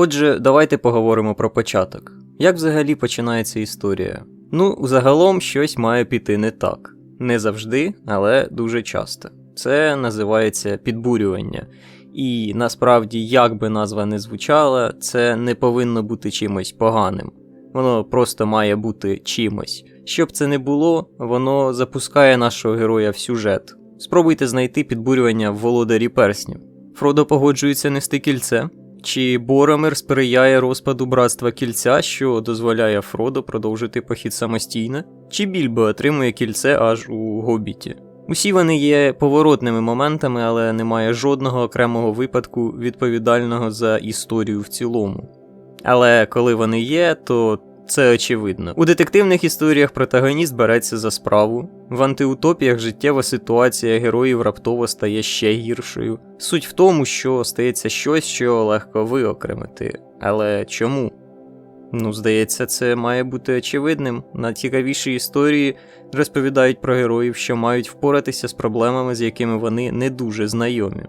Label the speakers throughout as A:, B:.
A: Отже, давайте поговоримо про початок. Як взагалі починається історія? Ну, загалом щось має піти не так. Не завжди, але дуже часто. Це називається підбурювання. І насправді, як би назва не звучала, це не повинно бути чимось поганим. Воно просто має бути чимось. Щоб це не було, воно запускає нашого героя в сюжет. Спробуйте знайти підбурювання в володарі перснів. Фродо погоджується нести кільце. Чи Боромир сприяє розпаду братства кільця, що дозволяє Фродо продовжити похід самостійно? Чи Більбо отримує кільце аж у Гобіті? Усі вони є поворотними моментами, але немає жодного окремого випадку відповідального за історію в цілому. Але коли вони є, то це очевидно. У детективних історіях протагоніст береться за справу, в антиутопіях життєва ситуація героїв раптово стає ще гіршою. Суть в тому, що стається щось, що легко виокремити. Але чому? Ну, здається, це має бути очевидним. Найцікавіші історії розповідають про героїв, що мають впоратися з проблемами, з якими вони не дуже знайомі.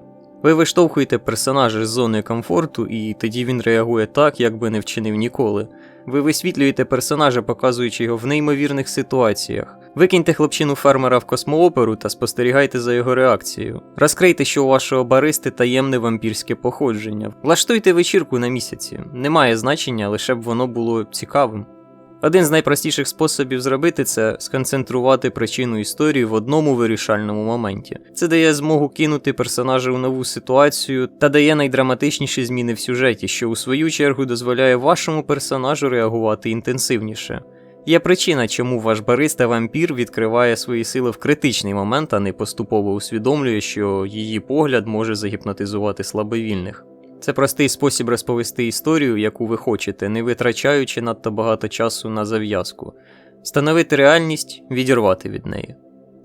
A: Ви виштовхуєте персонажа з зони комфорту, і тоді він реагує так, як би не вчинив ніколи. Ви висвітлюєте персонажа, показуючи його в неймовірних ситуаціях. Викиньте хлопчину фермера в космооперу та спостерігайте за його реакцією. Розкрийте, що у вашого баристи таємне вампірське походження. Влаштуйте вечірку на місяці. Немає значення, лише б воно було цікавим. Один з найпростіших способів зробити це сконцентрувати причину історії в одному вирішальному моменті. Це дає змогу кинути персонажа у нову ситуацію та дає найдраматичніші зміни в сюжеті, що у свою чергу дозволяє вашому персонажу реагувати інтенсивніше. Є причина, чому ваш бариста вампір відкриває свої сили в критичний момент, а не поступово усвідомлює, що її погляд може загіпнотизувати слабовільних. Це простий спосіб розповісти історію, яку ви хочете, не витрачаючи надто багато часу на зав'язку, встановити реальність, відірвати від неї.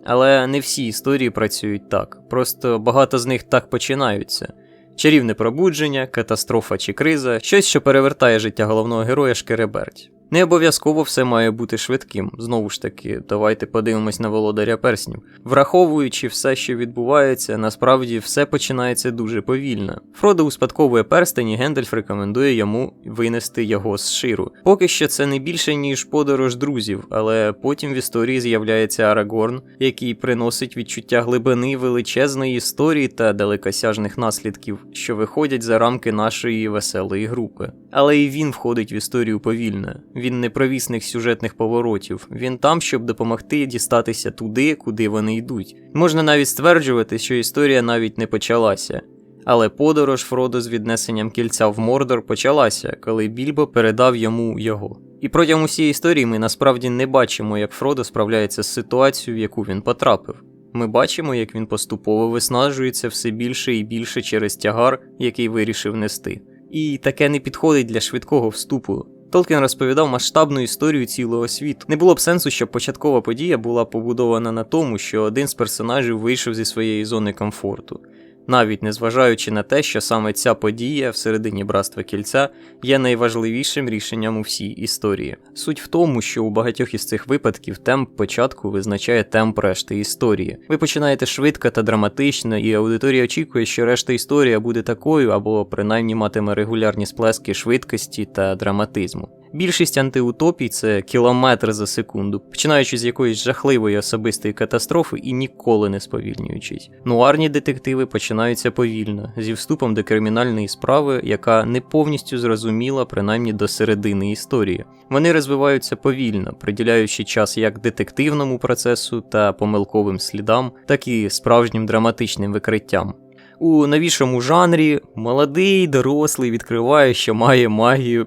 A: Але не всі історії працюють так, просто багато з них так починаються. Чарівне пробудження, катастрофа чи криза, щось, що перевертає життя головного героя шкереберть. Не обов'язково все має бути швидким. Знову ж таки, давайте подивимось на володаря перснів. Враховуючи все, що відбувається, насправді все починається дуже повільно. Фродо успадковує перстень, і Гендальф рекомендує йому винести його з ширу. Поки що це не більше, ніж подорож друзів, але потім в історії з'являється Арагорн, який приносить відчуття глибини величезної історії та далекосяжних наслідків, що виходять за рамки нашої веселої групи. Але і він входить в історію повільно. Він не провісник сюжетних поворотів, він там, щоб допомогти дістатися туди, куди вони йдуть. Можна навіть стверджувати, що історія навіть не почалася. Але подорож Фродо з віднесенням кільця в Мордор почалася, коли Більбо передав йому його. І протягом усієї історії ми насправді не бачимо, як Фродо справляється з ситуацією, в яку він потрапив. Ми бачимо, як він поступово виснажується все більше і більше через тягар, який вирішив нести. І таке не підходить для швидкого вступу. Толкін розповідав масштабну історію цілого світу. Не було б сенсу, щоб початкова подія була побудована на тому, що один з персонажів вийшов зі своєї зони комфорту, навіть незважаючи на те, що саме ця подія всередині братства кільця є найважливішим рішенням у всій історії. Суть в тому, що у багатьох із цих випадків темп початку визначає темп решти історії. Ви починаєте швидко та драматично, і аудиторія очікує, що решта історія буде такою або принаймні матиме регулярні сплески швидкості та драматизму. Більшість антиутопій це кілометр за секунду, починаючи з якоїсь жахливої особистої катастрофи і ніколи не сповільнюючись. Нуарні детективи починаються повільно, зі вступом до кримінальної справи, яка не повністю зрозуміла, принаймні до середини історії. Вони розвиваються повільно, приділяючи час як детективному процесу та помилковим слідам, так і справжнім драматичним викриттям. У новішому жанрі молодий дорослий відкриває, що має магію.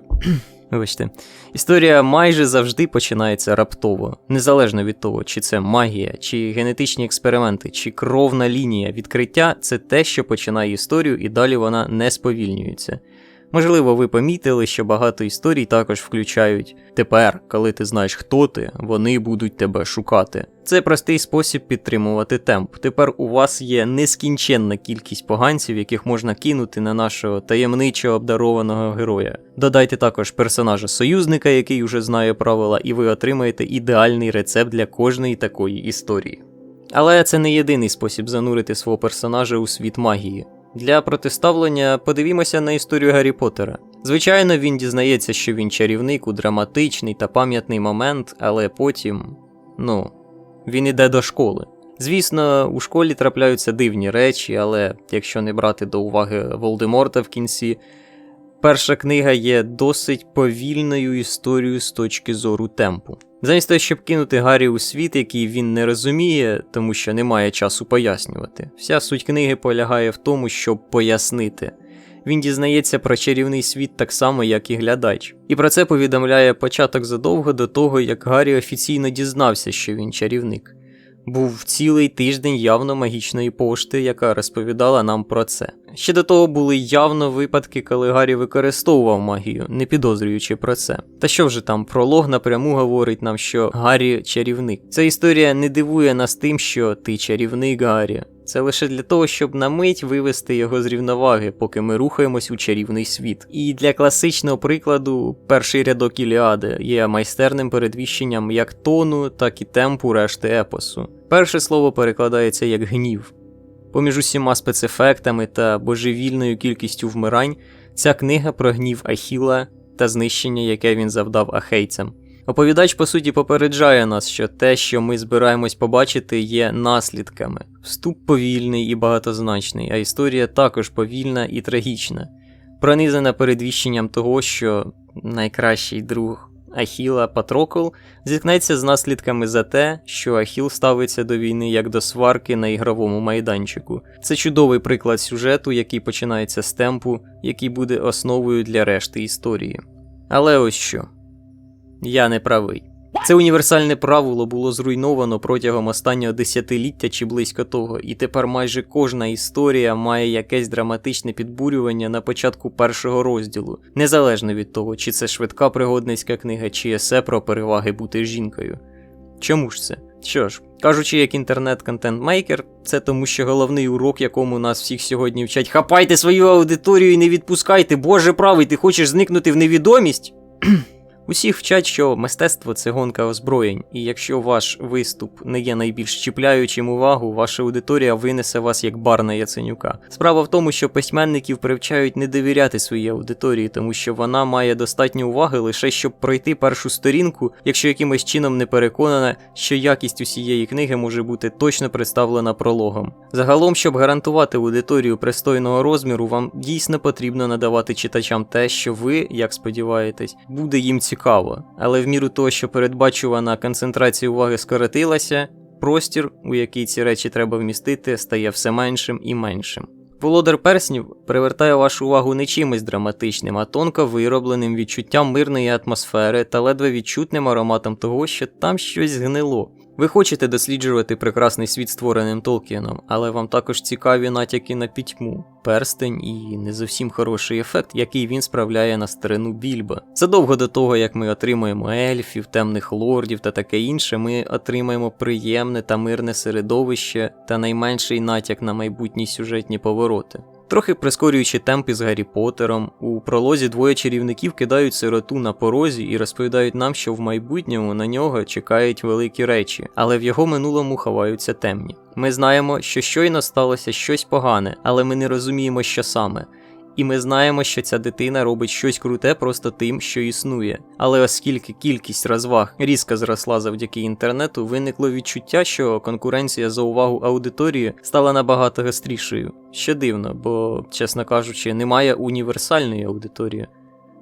A: Вибачте, історія майже завжди починається раптово, незалежно від того, чи це магія, чи генетичні експерименти, чи кровна лінія. Відкриття це те, що починає історію, і далі вона не сповільнюється. Можливо, ви помітили, що багато історій також включають тепер, коли ти знаєш, хто ти, вони будуть тебе шукати. Це простий спосіб підтримувати темп. Тепер у вас є нескінченна кількість поганців, яких можна кинути на нашого таємничо обдарованого героя. Додайте також персонажа союзника, який уже знає правила, і ви отримаєте ідеальний рецепт для кожної такої історії. Але це не єдиний спосіб занурити свого персонажа у світ магії. Для протиставлення подивімося на історію Гаррі Поттера. Звичайно, він дізнається, що він чарівник у драматичний та пам'ятний момент, але потім, ну, він іде до школи. Звісно, у школі трапляються дивні речі, але якщо не брати до уваги Волдеморта в кінці, перша книга є досить повільною історією з точки зору темпу. Замість того, щоб кинути Гаррі у світ, який він не розуміє, тому що немає часу пояснювати. Вся суть книги полягає в тому, щоб пояснити. Він дізнається про чарівний світ так само, як і глядач. І про це повідомляє початок задовго до того, як Гаррі офіційно дізнався, що він чарівник. Був цілий тиждень явно магічної пошти, яка розповідала нам про це. Ще до того були явно випадки, коли Гаррі використовував магію, не підозрюючи про це. Та що вже там, пролог напряму говорить нам, що Гаррі чарівник. Ця історія не дивує нас тим, що ти чарівник Гаррі. Це лише для того, щоб на мить вивести його з рівноваги, поки ми рухаємось у чарівний світ. І для класичного прикладу, перший рядок Іліади є майстерним передвіщенням як тону, так і темпу решти епосу. Перше слово перекладається як гнів. Поміж усіма спецефектами та божевільною кількістю вмирань, ця книга про гнів Ахіла та знищення, яке він завдав ахейцям. Оповідач, по суті, попереджає нас, що те, що ми збираємось побачити, є наслідками. Вступ повільний і багатозначний, а історія також повільна і трагічна, пронизана передвіщенням того, що найкращий друг Ахіла Патрокол зіткнеться з наслідками за те, що Ахіл ставиться до війни як до сварки на ігровому майданчику. Це чудовий приклад сюжету, який починається з темпу, який буде основою для решти історії. Але ось що. Я не правий. Це універсальне правило було зруйновано протягом останнього десятиліття чи близько того, і тепер майже кожна історія має якесь драматичне підбурювання на початку першого розділу, незалежно від того, чи це швидка пригодницька книга, чи есе про переваги бути жінкою. Чому ж це? Що ж, кажучи, як інтернет-контент-мейкер, це тому, що головний урок, якому нас всіх сьогодні вчать, хапайте свою аудиторію і не відпускайте, боже правий, ти хочеш зникнути в невідомість? Усіх вчать, що мистецтво це гонка озброєнь, і якщо ваш виступ не є найбільш чіпляючим увагу, ваша аудиторія винесе вас як бар на Яценюка. Справа в тому, що письменників привчають не довіряти своїй аудиторії, тому що вона має достатньо уваги лише щоб пройти першу сторінку, якщо якимось чином не переконана, що якість усієї книги може бути точно представлена прологом. Загалом, щоб гарантувати аудиторію пристойного розміру, вам дійсно потрібно надавати читачам те, що ви, як сподіваєтесь, буде їм цікаво цікаво, але в міру того, що передбачувана концентрація уваги скоротилася, простір, у який ці речі треба вмістити, стає все меншим і меншим. Володар перснів привертає вашу увагу не чимось драматичним, а тонко виробленим відчуттям мирної атмосфери та ледве відчутним ароматом того, що там щось згнило. Ви хочете досліджувати прекрасний світ створеним Толкіном, але вам також цікаві натяки на пітьму, перстень і не зовсім хороший ефект, який він справляє на старину Більба. Задовго до того, як ми отримаємо ельфів, темних лордів та таке інше, ми отримаємо приємне та мирне середовище та найменший натяк на майбутні сюжетні повороти. Трохи прискорюючи темпи з Гаррі Поттером, у пролозі двоє чарівників кидають сироту на порозі і розповідають нам, що в майбутньому на нього чекають великі речі, але в його минулому ховаються темні. Ми знаємо, що щойно сталося щось погане, але ми не розуміємо, що саме. І ми знаємо, що ця дитина робить щось круте просто тим, що існує. Але оскільки кількість розваг різко зросла завдяки інтернету, виникло відчуття, що конкуренція за увагу аудиторії стала набагато гострішою. Що дивно, бо, чесно кажучи, немає універсальної аудиторії.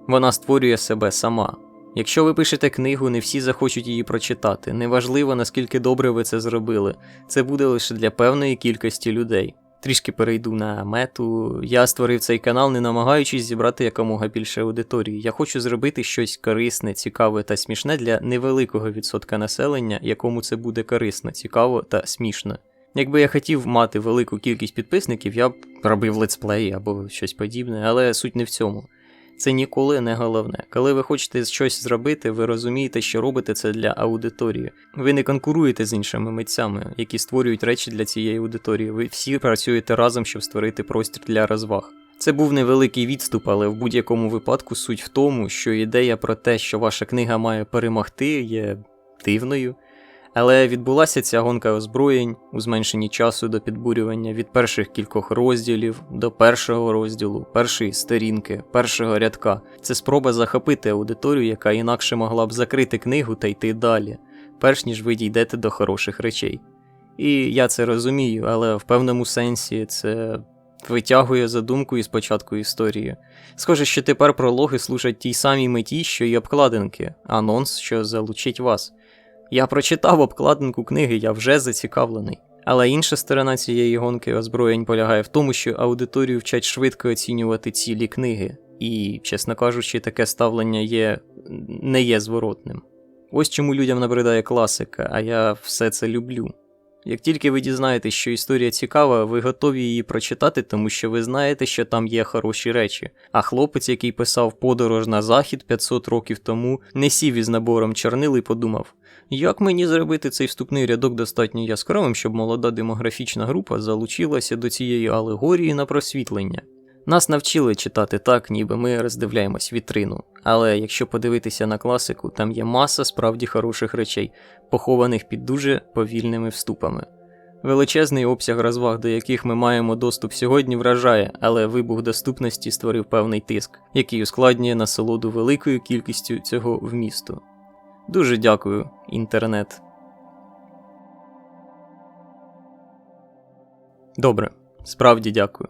A: Вона створює себе сама. Якщо ви пишете книгу, не всі захочуть її прочитати. Неважливо, наскільки добре ви це зробили. Це буде лише для певної кількості людей. Трішки перейду на мету. Я створив цей канал, не намагаючись зібрати якомога більше аудиторії. Я хочу зробити щось корисне, цікаве та смішне для невеликого відсотка населення, якому це буде корисно, цікаво та смішно. Якби я хотів мати велику кількість підписників, я б робив летсплеї або щось подібне, але суть не в цьому. Це ніколи не головне. Коли ви хочете щось зробити, ви розумієте, що робите це для аудиторії. Ви не конкуруєте з іншими митцями, які створюють речі для цієї аудиторії. Ви всі працюєте разом, щоб створити простір для розваг. Це був невеликий відступ, але в будь-якому випадку суть в тому, що ідея про те, що ваша книга має перемогти, є дивною. Але відбулася ця гонка озброєнь у зменшенні часу до підбурювання від перших кількох розділів до першого розділу, першої сторінки, першого рядка. Це спроба захопити аудиторію, яка інакше могла б закрити книгу та йти далі, перш ніж ви дійдете до хороших речей. І я це розумію, але в певному сенсі це витягує задумку із початку історії. Схоже, що тепер прологи служать тій самій меті, що й обкладинки, анонс, що залучить вас. Я прочитав обкладинку книги, я вже зацікавлений. Але інша сторона цієї гонки озброєнь полягає в тому, що аудиторію вчать швидко оцінювати цілі книги, і, чесно кажучи, таке ставлення є не є зворотним. Ось чому людям набридає класика, а я все це люблю. Як тільки ви дізнаєтесь, що історія цікава, ви готові її прочитати, тому що ви знаєте, що там є хороші речі. А хлопець, який писав подорож на захід 500 років тому, не сів із набором чорнил і подумав: як мені зробити цей вступний рядок достатньо яскравим, щоб молода демографічна група залучилася до цієї алегорії на просвітлення? Нас навчили читати так, ніби ми роздивляємось вітрину. Але якщо подивитися на класику, там є маса справді хороших речей, похованих під дуже повільними вступами. Величезний обсяг розваг, до яких ми маємо доступ сьогодні, вражає, але вибух доступності створив певний тиск, який ускладнює насолоду великою кількістю цього вмісту. Дуже дякую, інтернет. Добре, справді дякую.